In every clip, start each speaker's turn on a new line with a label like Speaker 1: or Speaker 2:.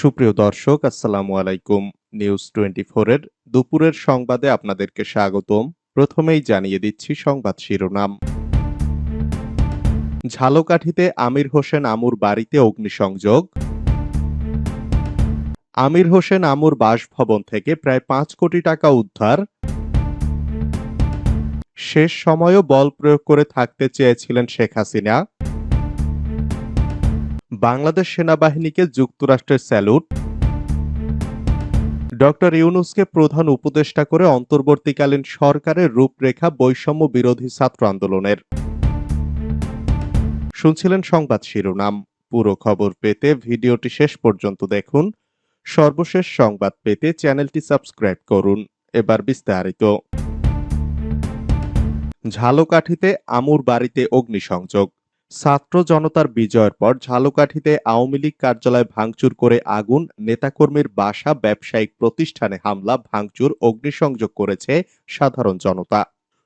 Speaker 1: সুপ্রিয় দর্শক, আসসালামু আলাইকুম। নিউজ টোয়েন্টি এর দুপুরের সংবাদে আপনাদেরকে স্বাগতম। প্রথমেই জানিয়ে দিচ্ছি সংবাদ শিরোনাম। ঝালকাঠিতে আমির হোসেন আমুর বাড়িতে অগ্নিসংযোগ। আমির হোসেন আমুর বাসভবন থেকে প্রায় পাঁচ কোটি টাকা উদ্ধার। শেষ সময়ও বল প্রয়োগ করে থাকতে চেয়েছিলেন শেখ হাসিনা। বাংলাদেশ সেনাবাহিনীকে যুক্তরাষ্ট্রের স্যালুট। ডক্টর ইউনুসকে প্রধান উপদেষ্টা করে অন্তর্বর্তীকালীন সরকারের রূপরেখা বৈষম্য বিরোধী ছাত্র আন্দোলনের। শুনছিলেন সংবাদ শিরোনাম। পুরো খবর পেতে ভিডিওটি শেষ পর্যন্ত দেখুন। সর্বশেষ সংবাদ পেতে চ্যানেলটি সাবস্ক্রাইব করুন। এবার বিস্তারিত। ঝালকাঠিতে আমুর বাড়িতে অগ্নিসংযোগ। ছাত্র জনতার বিজয়ের পর ঝালকাঠিতে আওয়ামী লীগ কার্যালয় ভাঙচুর করে আগুন, নেতাকর্মীর বাসা, ব্যবসায়িক প্রতিষ্ঠানে হামলা, ভাঙচুর, অগ্নিসংযোগ করেছে সাধারণ জনতা।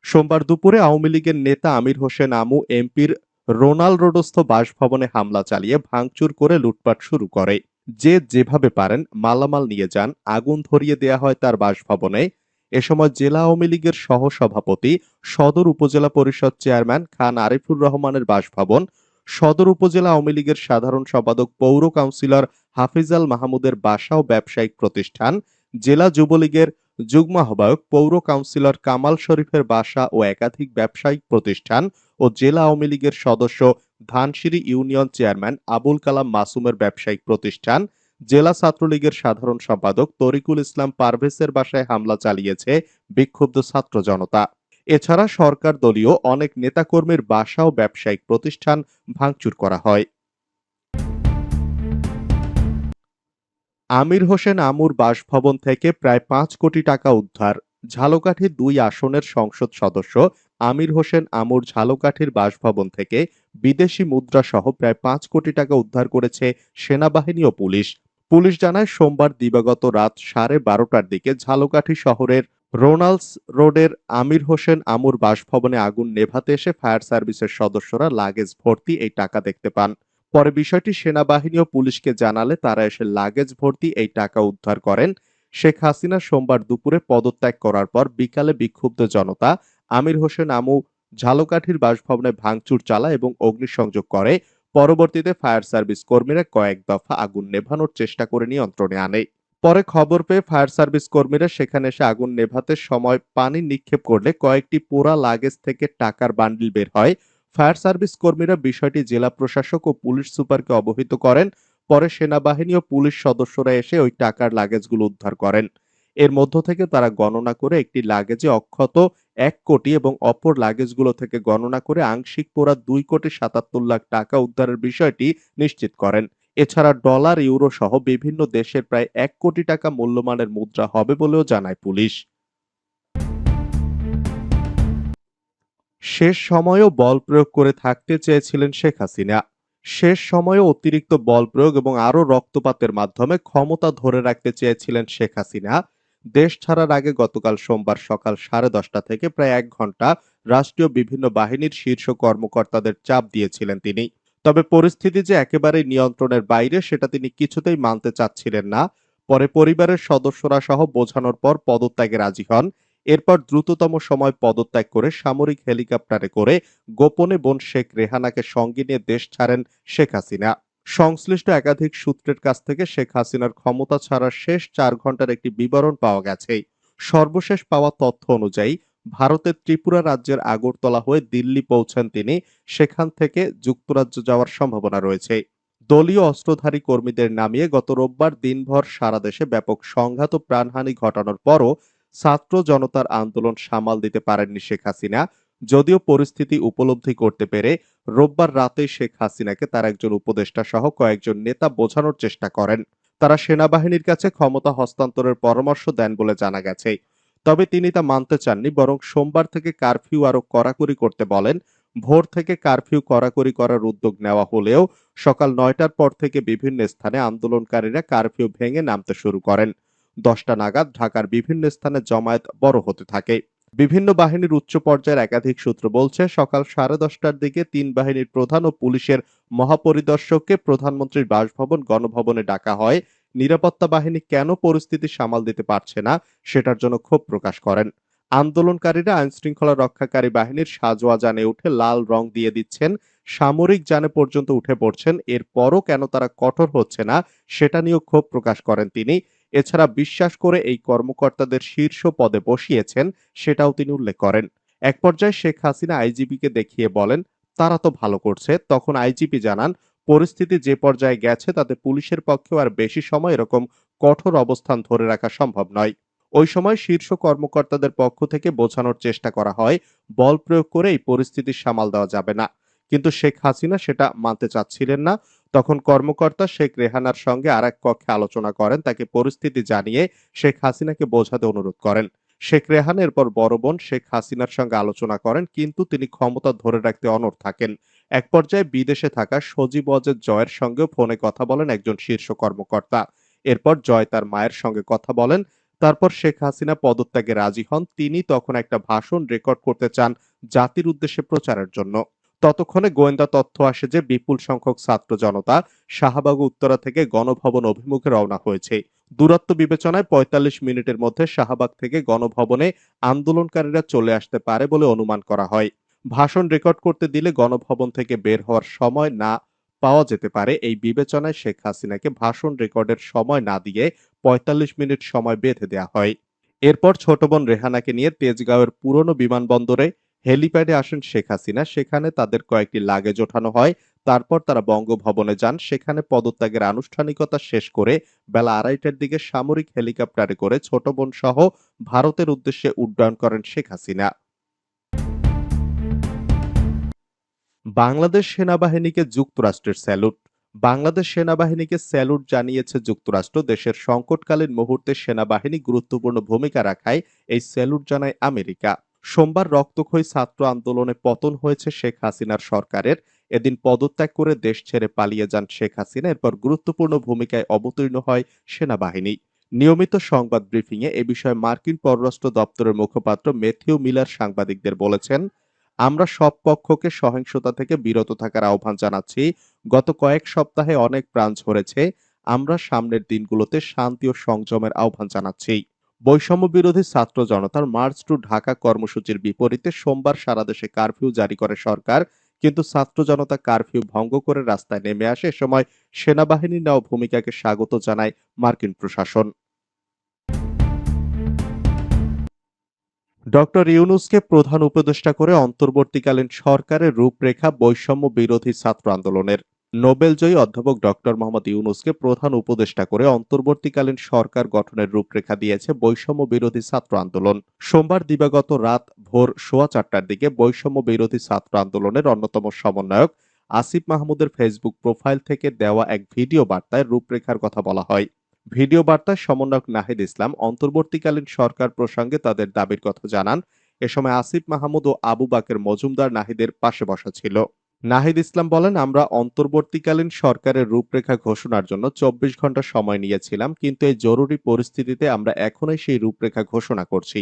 Speaker 1: সোমবার দুপুরে আওয়ামী লীগের নেতা আমির হোসেন আমু, এমপির রোনাল রোডস্থ বাসভবনে হামলা চালিয়ে ভাঙচুর করে লুটপাট শুরু করে। যে যেভাবে পারেন মালামাল নিয়ে যান, আগুন ধরিয়ে দেয়া হয় তার বাসভবনে। এ সময় জেলা আওয়ামী লীগের সহ সভাপতি সদর উপজেলা পরিষদ চেয়ারম্যান খান আরিফুর রহমানের বাসভবন, সদর উপজেলা আওয়ামী লীগের সাধারণ সম্পাদক, পৌর কাউন্সিলর হাফিজাল মাহমুদের বাসা ও ব্যবসায়িক প্রতিষ্ঠান, জেলা যুবলীগের যুগ্ম আহ্বায়ক, পৌর কাউন্সিলর কামাল শরীফের বাসা ও একাধিক ব্যবসায়িক প্রতিষ্ঠান ও জেলা আওয়ামী লীগের সদস্য ধানসিঁড়ি ইউনিয়ন চেয়ারম্যান আবুল কালাম মাসুমের ব্যবসায়িক প্রতিষ্ঠান জেলা ছাত্রলীগের সাধারণ সম্পাদক তরিকুল ইসলাম পারভেজের বাসায় হামলা চালিয়েছে বিক্ষুব্ধ ছাত্র জনতা। এছাড়া সরকার দলীয় অনেক নেতাকর্মীর বাসা ও ব্যবসায়িক প্রতিষ্ঠান ভাঙচুর করা হয়। আমির হোসেন আমুর বাসভবন থেকে প্রায় পাঁচ কোটি টাকা উদ্ধার। ঝালকাঠির দুই আসনের সংসদ সদস্য আমির হোসেন আমুর ঝালকাঠির বাসভবন থেকে বিদেশি মুদ্রা সহ প্রায় পাঁচ কোটি টাকা উদ্ধার করেছে সেনাবাহিনী ও পুলিশ। পুলিশ জানায়, সোমবার দিবাগত রাত সাড়ে বারোটার দিকে ঝালকাঠি শহরের রোনাল্ডস রোডের আমির হোসেন আমুর বাসভবনে আগুন নেভাতে এসে ফায়ার সার্ভিসের সদস্যরা লাগেজ ভর্তি এই টাকা দেখতে পান। পরে বিষয়টি সেনাবাহিনী ও পুলিশকে জানালে তারা এসে লাগেজ ভর্তি এই টাকা উদ্ধার করেন। শেখ হাসিনা সোমবার দুপুরে পদত্যাগ করার পর বিকালে বিক্ষুব্ধ জনতা আমির হোসেন আমু ঝালকাঠির বাসভবনে ভাঙচুর চালায় এবং অগ্নিসংযোগ করে। পরবর্তীতে ফায়ার সার্ভিস কর্মীরা কয়েক দফা আগুন নেভানোর চেষ্টা করে নিয়ন্ত্রণে আনে। পরে খবর পেয়ে ফায়ার সার্ভিস কর্মীরা সেখানে এসে আগুন নেভাতে সময় পানি নিক্ষেপ করলে কয়েকটি পোড়া লাগেজ থেকে টাকার বান্ডিল বের হয়। ফায়ার সার্ভিস কর্মীরা বিষয়টি জেলা প্রশাসক ও পুলিশ সুপারকে অবহিত করেন। পরে সেনাবাহিনী ও পুলিশ সদস্যরা এসে ওই টাকার লাগেজগুলো উদ্ধার করেন। এর মধ্য থেকে তারা গণনা করে একটি লাগেজে অক্ষত এক কোটি এবং অপর লাগেজগুলো থেকে গণনা করে আংশিক পোড়া দুই কোটি সাতাত্তর লাখ টাকা উদ্ধারের বিষয়টি নিশ্চিত করেন। এছাড়া ডলার ইউরো সহ বিভিন্ন দেশের প্রায় এক কোটি টাকা মূল্যমানের মুদ্রা হবে বলেও জানায় পুলিশ। শেষ সময়েও বল প্রয়োগ করে থাকতে চেয়েছিলেন শেখ হাসিনা। শেষ সময়ে অতিরিক্ত বল প্রয়োগ এবং আরও রক্তপাতের মাধ্যমে ক্ষমতা ধরে রাখতে চেয়েছিলেন শেখ হাসিনা। দেশ ছাড়ার আগে গতকাল সোমবার সকাল সাড়ে দশটা থেকে প্রায় এক ঘণ্টা রাষ্ট্রীয় বিভিন্ন বাহিনীর শীর্ষ কর্মকর্তাদের চাপ দিয়েছিলেন তিনি। তবে পরিস্থিতি যে একেবারেই নিয়ন্ত্রণের বাইরে সেটা তিনি কিছুতেই মানতে চাচ্ছিলেন না। পরে পরিবারের সদস্যরা সহ বোঝানোর পর পদত্যাগে রাজি হন। এরপর দ্রুততম সময় পদত্যাগ করে সামরিক হেলিকপ্টারে করে গোপনে বোন শেখ রেহানাকে সঙ্গে নিয়ে দেশ ছাড়েন শেখ হাসিনা। সংশ্লিষ্ট একাধিক সূত্রের কাছ থেকে শেখ হাসিনার ক্ষমতা ছাড়ার শেষ চার ঘণ্টার একটি বিবরণ পাওয়া গেছে। সর্বশেষ পাওয়া তথ্য অনুযায়ী, ভারতের ত্রিপুরা রাজ্যের আগরতলা হয়ে দিল্লি পৌঁছান তিনি। সেখান থেকে যুক্তরাজ্য যাওয়ার সম্ভাবনা রয়েছে। দলীয় অস্ত্রধারী কর্মীদের নামিয়ে গত রোববার দিনভর সারা দেশে ব্যাপক সংঘাত ও প্রাণহানি ঘটানোর পরও ছাত্র জনতার আন্দোলন সামাল দিতে পারেননি শেখ হাসিনা। যদিও পরিস্থিতি উপলব্ধি করতে পেরে রোববার রাতে শেখ হাসিনাকে তার একজন উপদেষ্টা সহ কয়েকজন নেতা বোঝানোর চেষ্টা করেন। তারা সেনাবাহিনীর কাছে ক্ষমতা হস্তান্তরের পরামর্শ দেন বলে জানা গেছে। তবে তিনি তা মানতে চাননি, বরং সোমবার থেকে কারফিউ আরও কড়াকড়ি করতে বলেন, ভোর থেকে কারফিউ কড়াকড়ি করার উদ্যোগ নেওয়া হলেও সকাল নয়টার পর থেকে বিভিন্ন স্থানে আন্দোলনকারীরা কারফিউ ভেঙে নামতে শুরু করেন। দশটা নাগাদ ঢাকার বিভিন্ন স্থানে জমায়েত বড় হতে থাকে। বিভিন্ন বাহিনীর উচ্চ পর্যায়ের একাধিক সূত্র বলছে, সকাল সাড়ে দশটার দিকে তিন বাহিনীর প্রধান ও পুলিশের মহাপরিদর্শককে প্রধানমন্ত্রীর বাসভবন, গণভবনে ডাকা হয়। নিরাপত্তা বাহিনী কেন পরিস্থিতি সামাল দিতে পারছে না, সেটার জন্য ক্ষোভ প্রকাশ করেন। আন্দোলনকারীরা আইন শৃঙ্খলা রক্ষাকারী বাহিনীর সাজোয়া যানে উঠে লাল রং দিয়ে দিচ্ছেন। সামরিক জানে পর্যন্ত উঠে পড়ছেন। এরপরও কেন তারা কঠোর হচ্ছে না, সেটা নিয়েও ক্ষোভ প্রকাশ করেন তিনি। এছাড়া বিশ্বাস করে এই কর্মকর্তাদের শীর্ষ পদে বসিয়েছেন সেটাও তিনি উল্লেখ করেন। এক পর্যায়ে শেখ হাসিনা আইজিপিকে দেখিয়ে বলেন, তারা তো ভালো করছে। তখন আইজিপি জানান, পরিস্থিতি যে পর্যায়ে গেছে, তাতে পুলিশের পক্ষেও আর বেশি সময় এরকম কঠোর অবস্থান ধরে রাখা সম্ভব নয়। ওই সময় শীর্ষ কর্মকর্তাদের পক্ষ থেকে বোঝানোর চেষ্টা করা হয়, বল প্রয়োগ করে এই পরিস্থিতি সামাল দেওয়া যাবে না। কিন্তু শেখ হাসিনা সেটা মানতে চাচ্ছিলেন না। তখন কর্মকর্তা শেখ রেহানার সঙ্গে আর এক কক্ষে আলোচনা করেন, তাকে পরিস্থিতি জানিয়ে শেখ হাসিনাকে বোঝাতে অনুরোধ করেন। শেখ রেহান এরপর বড় বোন শেখ হাসিনার সঙ্গে আলোচনা করেন, কিন্তু তিনি ক্ষমতা ধরে রাখতে অনড় থাকেন। এক পর্যায়ে বিদেশে থাকা সজীব অজেদ জয়ের সঙ্গেও ফোনে কথা বলেন একজন শীর্ষ কর্মকর্তা। এরপর জয় তার মায়ের সঙ্গে কথা বলেন, তারপর শেখ হাসিনা পদত্যাগে রাজি হন। তিনি তখন একটা ভাষণ রেকর্ড করতে চান জাতির উদ্দেশ্যে প্রচারের জন্য। ততক্ষণে গোয়েন্দা তথ্য আসে যে বিপুল সংখ্যক ছাত্র জনতা শাহবাগ উত্তরা থেকে গণভবন অভিমুখে রওনা হয়েছে। দূরত্ব বিবেচনায় ৪৫ মিনিটের মধ্যে শাহবাগ থেকে গণভবনে আন্দোলনকারীরা চলে আসতে পারে বলে অনুমান করা হয়। ভাষণ রেকর্ড করতে দিলে গণভবন থেকে বের হওয়ার সময় না পাওয়া যেতে পারে এই বিবেচনায় শেখ হাসিনাকে ভাষণ রেকর্ডের সময় না দিয়ে ৪৫ মিনিট সময় বেঁধে দেওয়া হয়। এরপর ছোট বোন রেহানাকে নিয়ে তেজগাঁওয়ের পুরনো বিমানবন্দরে হেলিপ্যাডে আসেন শেখ হাসিনা। সেখানে তাদের কয়েকটি লাগেজ ওঠানো হয়। তারপর তারা বঙ্গভবনে যান। সেখানে পদত্যাগের আনুষ্ঠানিকতা শেষ করে বেলা আড়াইটার দিকে সামরিক হেলিকপ্টারে করে ছোট বোন সহ ভারতের উদ্দেশ্যে উড্ডয়ন করেন শেখ হাসিনা। বাংলাদেশ সেনাবাহিনীকে যুক্তরাষ্ট্রের স্যালুট। বাংলাদেশ সেনাবাহিনীকে স্যালুট জানিয়েছে যুক্তরাষ্ট্র। দেশের সংকটকালীন মুহূর্তে সেনাবাহিনী গুরুত্বপূর্ণ ভূমিকা রাখায় এই স্যালুট জানায় আমেরিকা। সোমবার রক্তক্ষয়ী ছাত্র আন্দোলনে পতন হয়েছে শেখ হাসিনার সরকারের। এদিন পদত্যাগ করে দেশ ছেড়ে পালিয়ে যান শেখ হাসিনা। এরপর গুরুত্বপূর্ণ ভূমিকায় অবতীর্ণ হয় সেনাবাহিনী। নিয়মিত সংবাদ ব্রিফিংয়ে এ বিষয়ে মার্কিন পররাষ্ট্র দপ্তরের মুখপাত্র মেথিউ মিলার সাংবাদিকদের বলেছেন, আমরা সব পক্ষকে সহিংসতা থেকে বিরত থাকার আহ্বান জানাচ্ছি। গত কয়েক সপ্তাহে অনেক প্রাণ ঝরেছে। আমরা সামনের দিনগুলোতে শান্তি ও সংযমের আহ্বান জানাচ্ছি। বৈষম্য বিরোধী ছাত্র জনতার মার্চ টু ঢাকা কর্মসূচির বিপরীতে সোমবার সারা দেশে কারফিউ জারি করে সরকার, কিন্তু ছাত্র জনতা কারফিউ ভঙ্গ করে রাস্তায় নেমে আসে। এ সময় সেনাবাহিনী নেওয়া ভূমিকাকে স্বাগত জানায় মার্কিন প্রশাসন। ডক্টর ইউনুসকে প্রধান উপদেষ্টা করে অন্তর্বর্তীকালীন সরকারের রূপরেখা বৈষম্য বিরোধী ছাত্র আন্দোলনের। নোবেলজয়ী অধ্যাপক ডক্টর মোহাম্মদ ইউনুসকে প্রধান উপদেষ্টা করে অন্তর্বর্তীকালীন সরকার গঠনের রূপরেখা দিয়েছে বৈষম্য বিরোধী ছাত্র আন্দোলন। সোমবার দিবাগত রাত ভোর সোয়া চারটার দিকে বৈষম্য বিরোধী ছাত্র আন্দোলনের অন্যতম সমন্বয়ক আসিফ মাহমুদের ফেসবুক প্রোফাইল থেকে দেওয়া এক ভিডিও বার্তায় রূপরেখার কথা বলা হয়। ভিডিও বার্তায় সমন্বয়ক নাহিদ ইসলাম অন্তর্বর্তীকালীন সরকার প্রসঙ্গে তাদের দাবির কথা জানান। এ সময় আসিফ মাহমুদ ও আবু বাকের মজুমদার নাহিদের পাশে বসা ছিল। নাহিদ ইসলাম বলেন, আমরা অন্তর্বর্তীকালীন সরকারের রূপরেখা ঘোষণার জন্য চব্বিশ ঘণ্টা সময় নিয়েছিলাম, কিন্তু এই জরুরি পরিস্থিতিতে আমরা এখনই সেই রূপরেখা ঘোষণা করছি।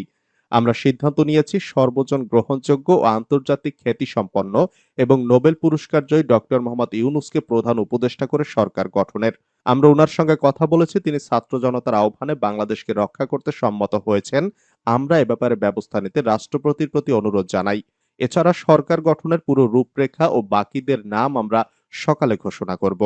Speaker 1: আমরা সিদ্ধান্ত নিয়েছি সর্বজন গ্রহণযোগ্য ও আন্তর্জাতিক খ্যাতি সম্পন্ন এবং নোবেল পুরস্কার জয়ী ডক্টর মোহাম্মদ ইউনুসকে প্রধান উপদেষ্টা করে সরকার গঠনের। আমরা ওনার সঙ্গে কথা বলেছি, তিনি ছাত্র জনতার আহ্বানে বাংলাদেশকে রক্ষা করতে সম্মত হয়েছেন। আমরা এ ব্যাপারে ব্যবস্থা নিতে রাষ্ট্রপতির প্রতি অনুরোধ জানাই। এছাড়া সরকার গঠনের পুরো রূপরেখা ও বাকিদের নাম আমরা সকালে ঘোষণা করব।